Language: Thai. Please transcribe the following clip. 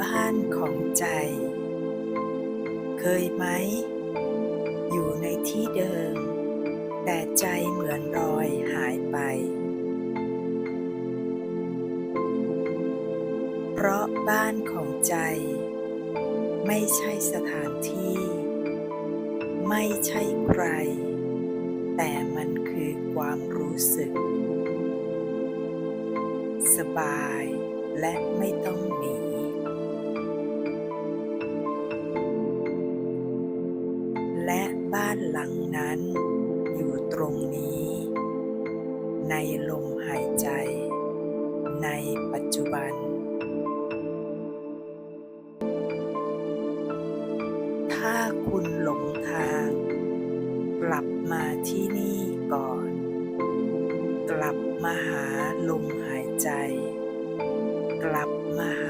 บ้านของใจ เคยไหม อยู่ในที่เดิม แต่ใจเหมือนรอยหายไป เพราะบ้านของใจ ไม่ใช่สถานที่ ไม่ใช่ใคร แต่มันคือความรู้สึก สบายและไม่ต้องหนี และบ้านหลังนั้นอยู่ตรงนี้ ในลมหายใจ ในปัจจุบัน ถ้าคุณหลงทาง กลับมาที่นี่ก่อน กลับมาหาลมหายใจ กลับมาหา